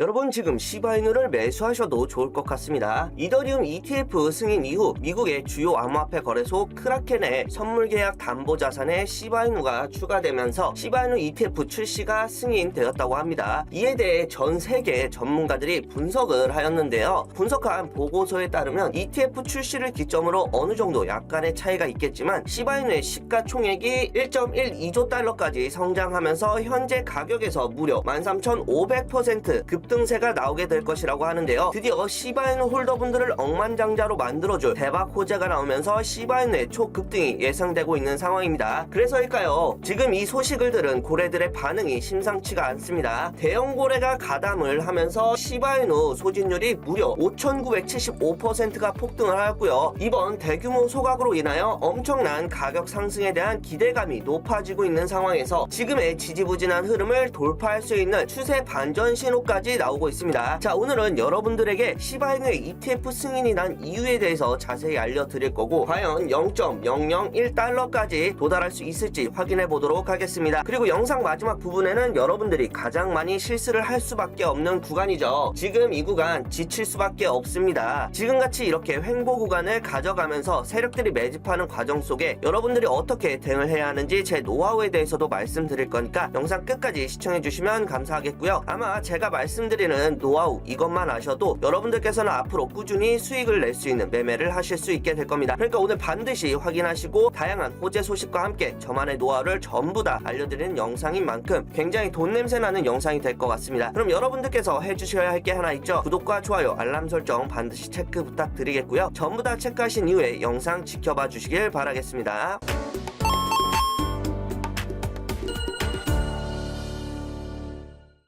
여러분 지금 시바이누를 매수하셔도 좋을 것 같습니다. 이더리움 ETF 승인 이후 미국의 주요 암호화폐 거래소 크라켄의 선물 계약 담보 자산에 시바이누가 추가되면서 시바이누 ETF 출시가 승인되었다고 합니다. 이에 대해 전 세계 전문가들이 분석을 하였는데요. 분석한 보고서에 따르면 ETF 출시를 기점으로 어느 정도 약간의 차이가 있겠지만 시바이누의 시가총액이 1.12조 달러까지 성장하면서 현재 가격에서 무려 13,500%급 등세가 나오게 될 것이라고 하는데요. 드디어 시바이누 홀더분들을 억만장자로 만들어줄 대박 호재가 나오면서 시바이누의 초급등이 예상되고 있는 상황입니다. 그래서일까요? 지금 이 소식을 들은 고래들의 반응이 심상치가 않습니다. 대형 고래가 가담을 하면서 시바이누 소진율이 무려 5,975%가 폭등을 하였고요. 이번 대규모 소각으로 인하여 엄청난 가격 상승에 대한 기대감이 높아지고 있는 상황에서 지금의 지지부진한 흐름을 돌파할 수 있는 추세 반전 신호까지 나오고 있습니다. 자, 오늘은 여러분들에게 시바이누의 ETF 승인이 난 이유에 대해서 자세히 알려드릴 거고 과연 0.001달러까지 도달할 수 있을지 확인해 보도록 하겠습니다. 그리고 영상 마지막 부분에는 여러분들이 가장 많이 실수를 할 수밖에 없는 구간이죠. 지금 이 구간 지칠 수밖에 없습니다. 지금같이 이렇게 횡보 구간을 가져가면서 세력들이 매집하는 과정 속에 여러분들이 어떻게 대응을 해야 하는지 제 노하우에 대해서도 말씀드릴 거니까 영상 끝까지 시청해 주시면 감사하겠고요. 아마 제가 말씀 드리는 노하우 이것만 아셔도 여러분들께서는 앞으로 꾸준히 수익을 낼 수 있는 매매를 하실 수 있게 될 겁니다. 그러니까 오늘 반드시 확인하시고 다양한 호재 소식과 함께 저만의 노하우를 전부 다 알려드리는 영상인 만큼 굉장히 돈 냄새 나는 영상이 될 것 같습니다. 그럼 여러분들께서 해주셔야 할 게 하나 있죠. 구독과 좋아요, 알람 설정 반드시 체크 부탁드리겠고요. 전부 다 체크하신 이후에 영상 지켜봐 주시길 바라겠습니다.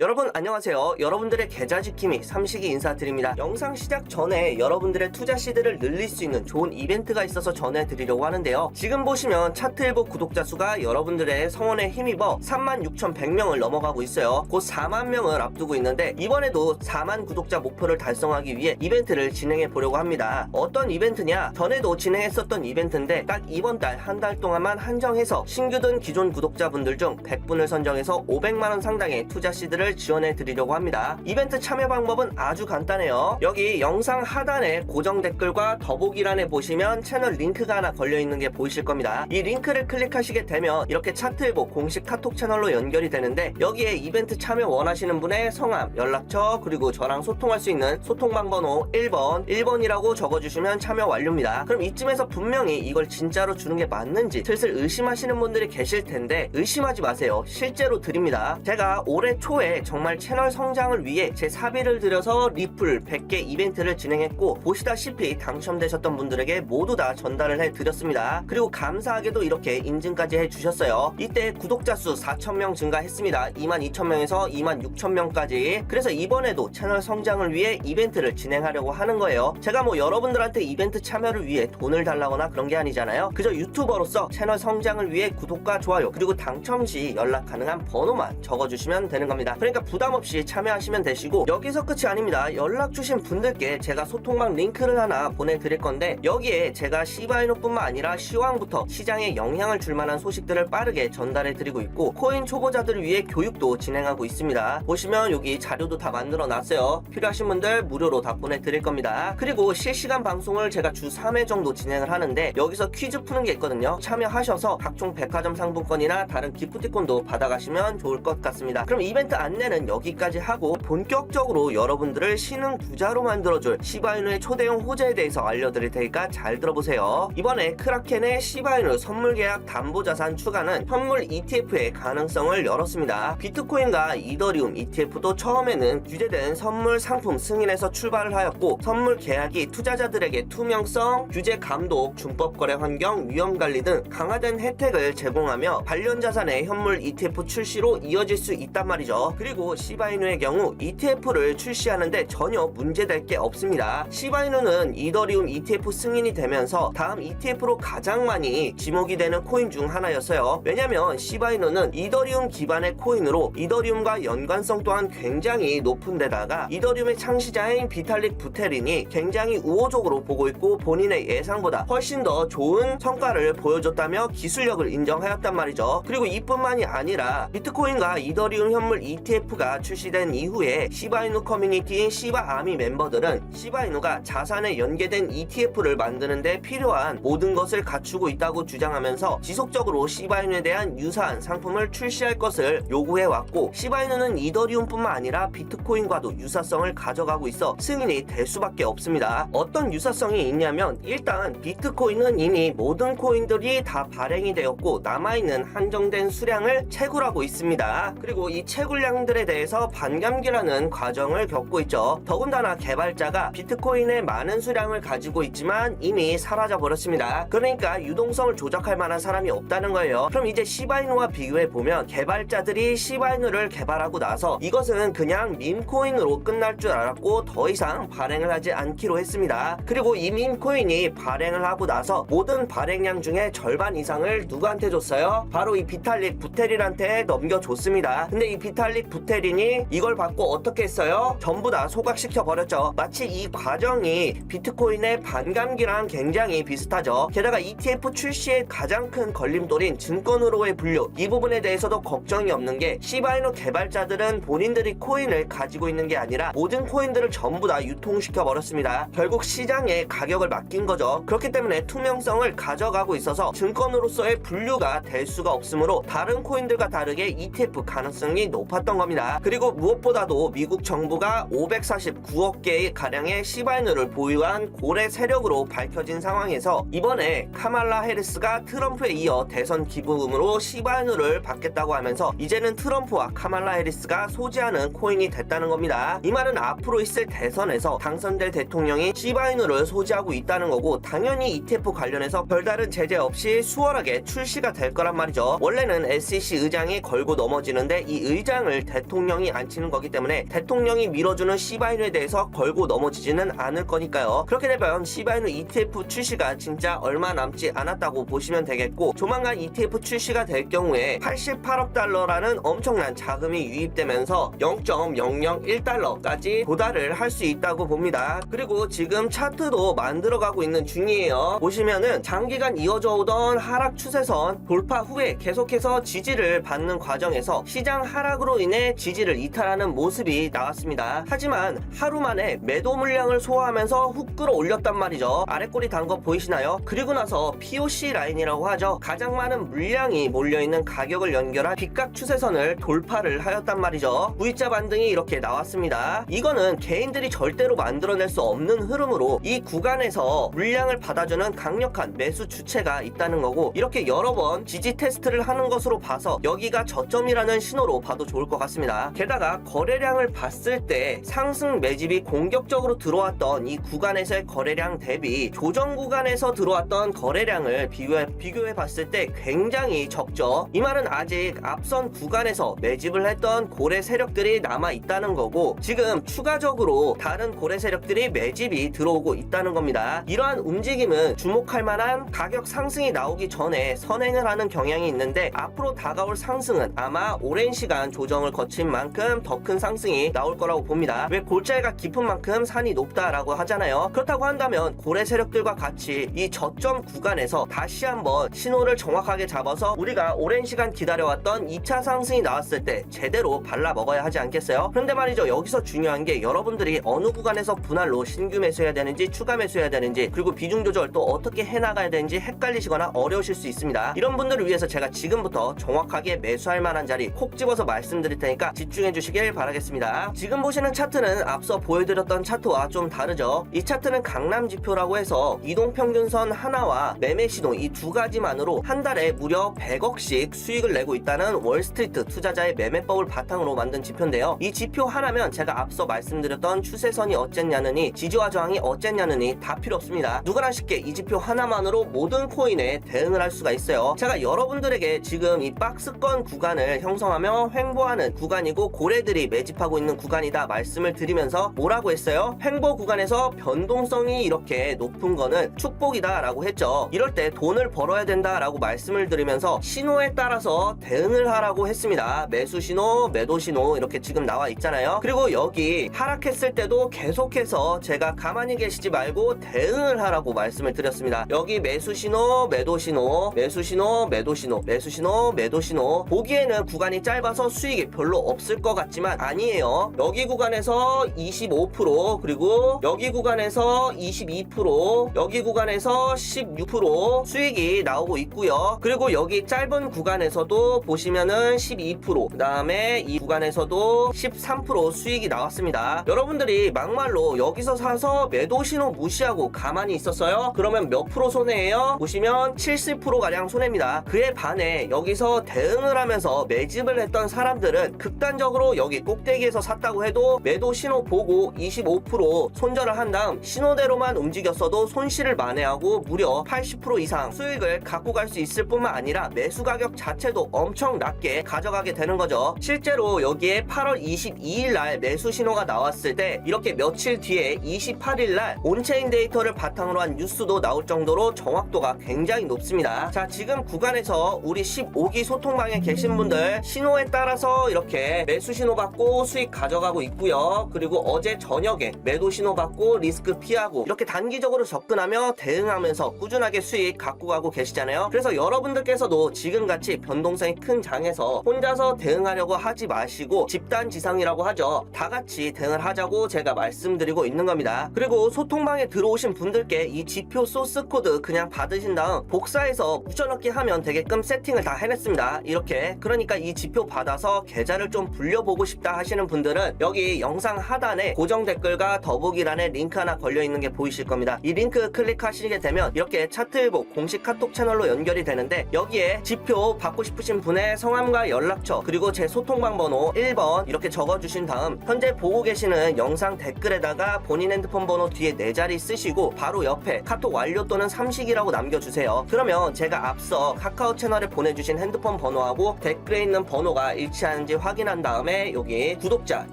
여러분 안녕하세요. 여러분들의 계좌 지킴이 삼식이 인사드립니다. 영상 시작 전에 여러분들의 투자 시드를 늘릴 수 있는 좋은 이벤트가 있어서 전해드리려고 하는데요. 지금 보시면 차트일보 구독자 수가 여러분들의 성원에 힘입어 36,100명을 넘어가고 있어요. 곧 4만 명을 앞두고 있는데 이번에도 4만 구독자 목표를 달성하기 위해 이벤트를 진행해 보려고 합니다. 어떤 이벤트냐? 전에도 진행했었던 이벤트인데 딱 이번 달 한 달 동안만 한정해서 신규든 기존 구독자분들 중 100분을 선정해서 500만 원 상당의 투자 시드를 지원해 드리려고 합니다. 이벤트 참여 방법은 아주 간단해요. 여기 영상 하단에 고정 댓글과 더보기란에 보시면 채널 링크가 하나 걸려 있는 게 보이실 겁니다. 이 링크를 클릭하시게 되면 이렇게 차트일보 공식 카톡 채널로 연결이 되는데 여기에 이벤트 참여 원하시는 분의 성함, 연락처 그리고 저랑 소통할 수 있는 소통방 번호 1번, 1번이라고 적어주시면 참여 완료입니다. 그럼 이쯤에서 분명히 이걸 진짜로 주는 게 맞는지 슬슬 의심하시는 분들이 계실 텐데 의심하지 마세요. 실제로 드립니다. 제가 올해 초에 정말 채널 성장을 위해 제 사비를 들여서 리플 100개 이벤트를 진행했고 보시다시피 당첨되셨던 분들에게 모두 다 전달을 해드렸습니다. 그리고 감사하게도 이렇게 인증까지 해주셨어요. 이때 구독자 수 4,000명 증가했습니다. 22,000명에서 26,000명까지. 그래서 이번에도 채널 성장을 위해 이벤트를 진행하려고 하는 거예요. 제가 뭐 여러분들한테 이벤트 참여를 위해 돈을 달라거나 그런 게 아니잖아요. 그저 유튜버로서 채널 성장을 위해 구독과 좋아요 그리고 당첨 시 연락 가능한 번호만 적어주시면 되는 겁니다. 그 러니까 부담 없이 참여하시면 되시고 여기서 끝이 아닙니다. 연락 주신 분들께 제가 소통방 링크를 하나 보내드릴 건데 여기에 제가 시바이노뿐만 아니라 시황부터 시장에 영향을 줄 만한 소식들을 빠르게 전달해 드리고 있고 코인 초보자들을 위해 교육도 진행하고 있습니다. 보시면 여기 자료도 다 만들어 놨어요. 필요하신 분들 무료로 다 보내드릴 겁니다. 그리고 실시간 방송을 제가 주 3회 정도 진행을 하는데 여기서 퀴즈 푸는 게 있거든요. 참여하셔서 각종 백화점 상품권이나 다른 기프티콘도 받아가시면 좋을 것 같습니다. 그럼 이벤트 안내 는 여기까지 하고 본격적으로 여러분들을 신흥 부자로 만들어줄 시바이누의 초대형 호재에 대해서 알려드릴 테니까 잘 들어보세요. 이번에 크라켄의 시바이누 선물 계약 담보 자산 추가는 현물 ETF의 가능성을 열었습니다. 비트코인과 이더리움 ETF도 처음에는 규제된 선물 상품 승인에서 출발을 하였고 선물 계약이 투자자들에게 투명성, 규제 감독, 준법 거래 환경, 위험 관리 등 강화된 혜택을 제공하며 관련 자산의 현물 ETF 출시로 이어질 수 있단 말이죠. 그리고 시바이누의 경우 ETF를 출시하는데 전혀 문제될 게 없습니다. 시바이누는 이더리움 ETF 승인이 되면서 다음 ETF로 가장 많이 지목이 되는 코인 중 하나였어요. 왜냐면 시바이누는 이더리움 기반의 코인으로 이더리움과 연관성 또한 굉장히 높은 데다가 이더리움의 창시자인 비탈릭 부테린이 굉장히 우호적으로 보고 있고 본인의 예상보다 훨씬 더 좋은 성과를 보여줬다며 기술력을 인정하였단 말이죠. 그리고 이뿐만이 아니라 비트코인과 이더리움 현물 ETF 가 출시된 이후에 시바이누 커뮤니티인 시바아미 멤버들은 시바이누가 자산에 연계된 ETF를 만드는데 필요한 모든 것을 갖추고 있다고 주장하면서 지속적으로 시바이누에 대한 유사한 상품을 출시할 것을 요구해 왔고 시바이누는 이더리움뿐만 아니라 비트코인과도 유사성을 가져가고 있어 승인이 될 수밖에 없습니다. 어떤 유사성이 있냐면 일단 비트코인은 이미 모든 코인들이 다 발행이 되었고 남아있는 한정된 수량을 채굴하고 있습니다. 그리고 이 채굴량 들에 대해서 반감기라는 과정을 겪고 있죠. 더군다나 개발자가 비트코인의 많은 수량을 가지고 있지만 이미 사라져 버렸습니다. 그러니까 유동성을 조작할 만한 사람이 없다는 거예요. 그럼 이제 시바이누와 비교해 보면 개발자들이 시바이누를 개발하고 나서 이것은 그냥 밈코인으로 끝날 줄 알았고 더 이상 발행을 하지 않기로 했습니다. 그리고 이 밈코인이 발행을 하고 나서 모든 발행량 중에 절반 이상을 누구한테 줬어요? 바로 이 비탈릭 부테린한테 넘겨줬습니다. 근데 이 비탈릭 부테린이 이걸 받고 어떻게 했어요? 전부 다 소각시켜 버렸죠. 마치 이 과정이 비트코인의 반감기랑 굉장히 비슷하죠. 게다가 ETF 출시의 가장 큰 걸림돌인 증권으로의 분류 이 부분에 대해서도 걱정이 없는 게 시바이노 개발자들은 본인들이 코인을 가지고 있는 게 아니라 모든 코인들을 전부 다 유통시켜 버렸습니다. 결국 시장에 가격을 맡긴 거죠. 그렇기 때문에 투명성을 가져가고 있어서 증권으로서의 분류가 될 수가 없으므로 다른 코인들과 다르게 ETF 가능성이 높았던 겁니다. 그리고 무엇보다도 미국 정부가 549억 개의 가량의 시바이누를 보유한 고래 세력으로 밝혀진 상황에서 이번에 카말라 해리스가 트럼프에 이어 대선 기부금으로 시바이누를 받겠다고 하면서 이제는 트럼프와 카말라 해리스가 소지하는 코인이 됐다는 겁니다. 이 말은 앞으로 있을 대선에서 당선될 대통령이 시바이누를 소지하고 있다는 거고 당연히 ETF 관련해서 별다른 제재 없이 수월하게 출시가 될 거란 말이죠. 원래는 SEC 의장이 걸고 넘어지는데 이 의장을 대통령이 앉히는 거기 때문에 대통령이 밀어주는 시바이누에 대해서 걸고 넘어지지는 않을 거니까요. 그렇게 되면 시바이누 ETF 출시가 진짜 얼마 남지 않았다고 보시면 되겠고 조만간 ETF 출시가 될 경우에 88억 달러라는 엄청난 자금이 유입되면서 0.001달러까지 도달을 할 수 있다고 봅니다. 그리고 지금 차트도 만들어가고 있는 중이에요. 보시면은 장기간 이어져 오던 하락 추세선 돌파 후에 계속해서 지지를 받는 과정에서 시장 하락으로 인해 지지를 이탈하는 모습이 나왔습니다. 하지만 하루 만에 매도 물량을 소화하면서 훅 끌어올렸단 말이죠. 아래꼬리 단 거 보이시나요? 그리고 나서 POC 라인이라고 하죠. 가장 많은 물량이 몰려있는 가격을 연결한 빗각 추세선을 돌파를 하였단 말이죠. V자 반등이 이렇게 나왔습니다. 이거는 개인들이 절대로 만들어낼 수 없는 흐름으로 이 구간에서 물량을 받아주는 강력한 매수 주체가 있다는 거고 이렇게 여러 번 지지 테스트를 하는 것으로 봐서 여기가 저점이라는 신호로 봐도 좋을 것 같습니다. 게다가 거래량을 봤을 때 상승 매집이 공격적으로 들어왔던 이 구간에서의 거래량 대비 조정 구간에서 들어왔던 거래량을 비교해, 비교해 봤을 때 굉장히 적죠. 이 말은 아직 앞선 구간에서 매집을 했던 고래 세력들이 남아 있다는 거고 지금 추가적으로 다른 고래 세력들이 매집이 들어오고 있다는 겁니다. 이러한 움직임은 주목할 만한 가격 상승이 나오기 전에 선행을 하는 경향이 있는데 앞으로 다가올 상승은 아마 오랜 시간 조정을 거친 만큼 더 큰 상승이 나올 거라고 봅니다. 왜 골자리가 깊은 만큼 산이 높다라고 하잖아요. 그렇다고 한다면 고래 세력들과 같이 이 저점 구간에서 다시 한번 신호를 정확하게 잡아서 우리가 오랜 시간 기다려왔던 2차 상승이 나왔을 때 제대로 발라 먹어야 하지 않겠어요? 그런데 말이죠. 여기서 중요한 게 여러분들이 어느 구간에서 분할로 신규 매수해야 되는지 추가 매수해야 되는지 그리고 비중 조절 또 어떻게 해나가야 되는지 헷갈리시거나 어려우실 수 있습니다. 이런 분들을 위해서 제가 지금부터 정확하게 매수할 만한 자리 콕 집어서 말씀드릴 테니까 집중해 주시길 바라겠습니다. 지금 보시는 차트는 앞서 보여드렸던 차트와 좀 다르죠. 이 차트는 강남 지표라고 해서 이동 평균선 하나와 매매 시동 이두 가지만으로 한 달에 무려 100억씩 수익을 내고 있다는 월스트리트 투자자의 매매법을 바탕으로 만든 지표인데요. 이 지표 하나면 제가 앞서 말씀드렸던 추세선이 어쨌냐느니 지지와 저항이 어쨌냐느니 다 필요 없습니다. 누구나 쉽게 이 지표 하나만으로 모든 코인에 대응을 할 수가 있어요. 제가 여러분들에게 지금 이 박스권 구간을 형성하며 횡보하는 구간이고 고래들이 매집하고 있는 구간이다 말씀을 드리면서 뭐라고 했어요? 횡보 구간에서 변동성이 이렇게 높은 거는 축복이다 라고 했죠. 이럴 때 돈을 벌어야 된다 라고 말씀을 드리면서 신호에 따라서 대응을 하라고 했습니다. 매수 신호, 매도 신호 이렇게 지금 나와 있잖아요. 그리고 여기 하락했을 때도 계속해서 제가 가만히 계시지 말고 대응을 하라고 말씀을 드렸습니다. 여기 매수 신호, 매도 신호, 매수 신호, 매도 신호, 매수 신호, 매도 신호 보기에는 구간이 짧아서 수익이 별로 없을 것 같지만 아니에요. 여기 구간에서 25% 그리고 여기 구간에서 22% 여기 구간에서 16% 수익이 나오고 있고요. 그리고 여기 짧은 구간에서도 보시면은 12%, 그 다음에 이 구간에서도 13% 수익이 나왔습니다. 여러분들이 막말로 여기서 사서 매도 신호 무시하고 가만히 있었어요? 그러면 몇 프로 손해예요? 보시면 70%가량 손해입니다. 그에 반해 여기서 대응을 하면서 매집을 했던 사람들은 극단적으로 여기 꼭대기에서 샀다고 해도 매도 신호 보고 25% 손절을 한 다음 신호대로만 움직였어도 손실을 만회하고 무려 80% 이상 수익을 갖고 갈 수 있을 뿐만 아니라 매수 가격 자체도 엄청 낮게 가져가게 되는 거죠. 실제로 여기에 8월 22일 날 매수 신호가 나왔을 때 이렇게 며칠 뒤에 28일 날 온체인 데이터를 바탕으로 한 뉴스도 나올 정도로 정확도가 굉장히 높습니다. 자, 지금 구간에서 우리 15기 소통방에 계신 분들 신호에 따라서 이렇게 매수 신호 받고 수익 가져가고 있고요. 그리고 어제 저녁에 매도 신호 받고 리스크 피하고 이렇게 단기적으로 접근하며 대응하면서 꾸준하게 수익 갖고 가고 계시잖아요. 그래서 여러분들께서도 지금같이 변동성이 큰 장에서 혼자서 대응하려고 하지 마시고 집단 지상이라고 하죠. 다 같이 대응을 하자고 제가 말씀드리고 있는 겁니다. 그리고 소통방에 들어오신 분들께 이 지표 소스 코드 그냥 받으신 다음 복사해서 붙여넣기 하면 되게끔 세팅을 다 해냈습니다. 이렇게 그러니까 이 지표 받아서 계좌 를 좀 불려보고 싶다 하시는 분들은 여기 영상 하단에 고정 댓글과 더보기란에 링크 하나 걸려 있는 게 보이실 겁니다. 이 링크 클릭하시게 되면 이렇게 차트일보 공식 카톡 채널로 연결이 되는데 여기에 지표 받고 싶으신 분의 성함과 연락처 그리고 제 소통방 번호 1번 이렇게 적어주신 다음 현재 보고 계시는 영상 댓글에다가 본인 핸드폰 번호 뒤에 네 자리 쓰시고 바로 옆에 카톡 완료 또는 삼식이라고 남겨주세요. 그러면 제가 앞서 카카오 채널에 보내주신 핸드폰 번호하고 댓글에 있는 번호가 일치하는지 확인한 다음에 여기 구독자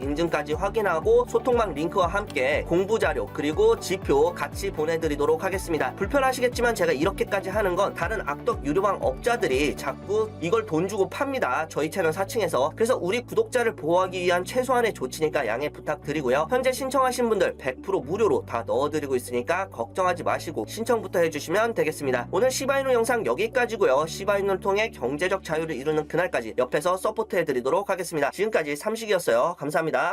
인증까지 확인하고 소통방 링크와 함께 공부 자료 그리고 지표 같이 보내드리도록 하겠습니다. 불편하시겠지만 제가 이렇게까지 하는 건 다른 악덕 유료방 업자들이 자꾸 이걸 돈 주고 팝니다. 저희 채널 4층에서. 그래서 우리 구독자를 보호하기 위한 최소한의 조치니까 양해 부탁드리고요. 현재 신청하신 분들 100% 무료로 다 넣어드리고 있으니까 걱정하지 마시고 신청부터 해주시면 되겠습니다. 오늘 시바이누 영상 여기까지고요. 시바이누를 통해 경제적 자유를 이루는 그날까지 옆에서 서포트 해드리도록 하겠습니다. 지금까지 삼식이었어요. 감사합니다.